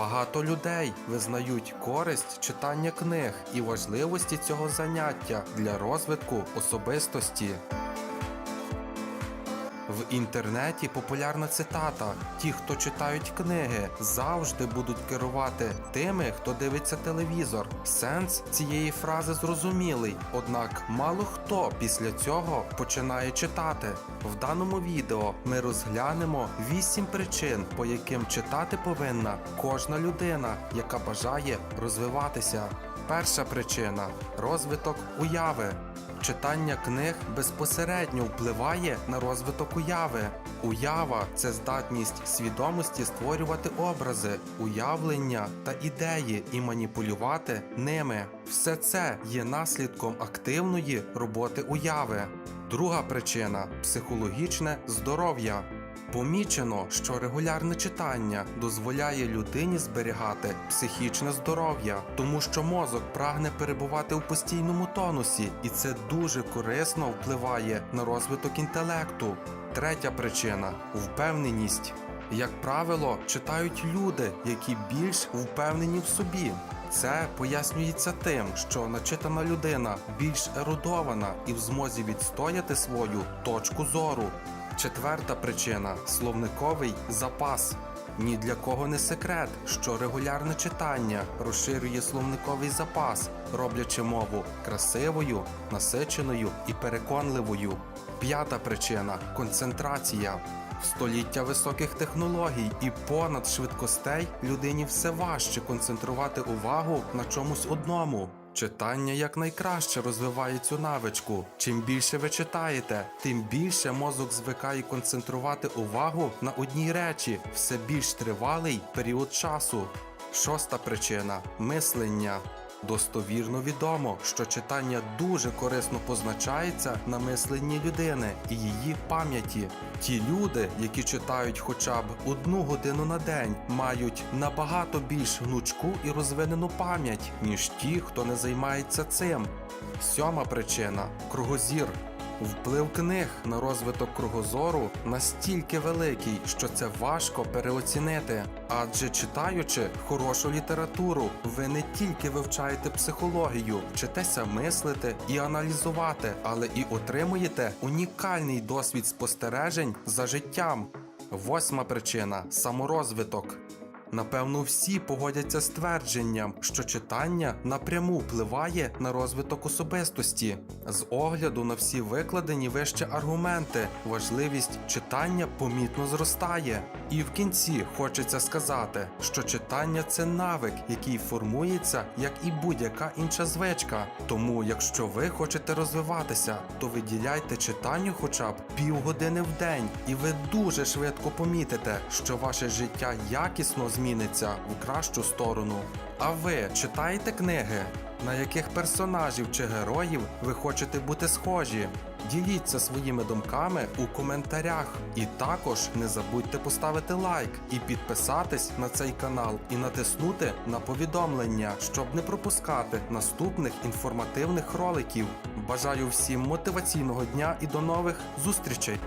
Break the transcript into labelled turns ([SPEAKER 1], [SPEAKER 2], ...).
[SPEAKER 1] Багато людей визнають користь читання книг і важливості цього заняття для розвитку особистості. В інтернеті популярна цитата: ті, хто читають книги, завжди будуть керувати тими, хто дивиться телевізор. Сенс цієї фрази зрозумілий, однак мало хто після цього починає читати. В даному відео ми розглянемо 8 причин, по яким читати повинна кожна людина, яка бажає розвиватися. Перша причина розвиток уяви. Читання книг безпосередньо впливає на розвиток уяви. Уява це здатність свідомості створювати образи, уявлення та ідеї і маніпулювати ними. Все це є наслідком активної роботи уяви. Друга причина психологічне здоров'я. Помічено, що регулярне читання дозволяє людині зберігати психічне здоров'я, тому що мозок прагне перебувати у постійному тонусі, і це дуже корисно впливає на розвиток інтелекту. Третя причина впевненість. Як правило, читають люди, які більш впевнені в собі. Це пояснюється тим, що начитана людина більш ерудована і в змозі відстояти свою точку зору. Четверта причина словниковий запас. Ні для кого не секрет, що регулярне читання розширює словниковий запас, роблячи мову красивою, насиченою і переконливою. П'ята причина концентрація. В століття високих технологій і понад швидкостей людині все важче концентрувати увагу на чомусь одному. Читання якнайкраще розвиває цю навичку. Чим більше ви читаєте, тим більше мозок звикає концентрувати увагу на одній речі все більш тривалий період часу. Шоста причина мислення. Достовірно відомо, що читання дуже корисно позначається на мисленні людини і її пам'яті. Ті люди, які читають хоча б одну годину на день, мають набагато більш гнучку і розвинену пам'ять, ніж ті, хто не займається цим. Сьома причина кругозір. Вплив книг на розвиток кругозору настільки великий, що це важко переоцінити. Адже читаючи хорошу літературу, ви не тільки вивчаєте психологію, вчитеся мислити і аналізувати, але і отримуєте унікальний досвід спостережень за життям. Восьма причина саморозвиток. Напевно, всі погодяться з твердженням, що читання напряму впливає на розвиток особистості. З огляду на всі викладені вище аргументи, важливість читання помітно зростає. І в кінці хочеться сказати, що читання це навик, який формується як і будь-яка інша звичка. Тому, якщо ви хочете розвиватися, то виділяйте читанню хоча б півгодини в день, і ви дуже швидко помітите, що ваше життя якісно зміниться в кращу сторону. А ви читаєте книги? На яких персонажів чи героїв ви хочете бути схожі? Діліться своїми думками у коментарях. І також не забудьте поставити лайк і підписатись на цей канал і натиснути на повідомлення, щоб не пропускати наступних інформативних роликів. Бажаю всім мотиваційного дня і до нових зустрічей!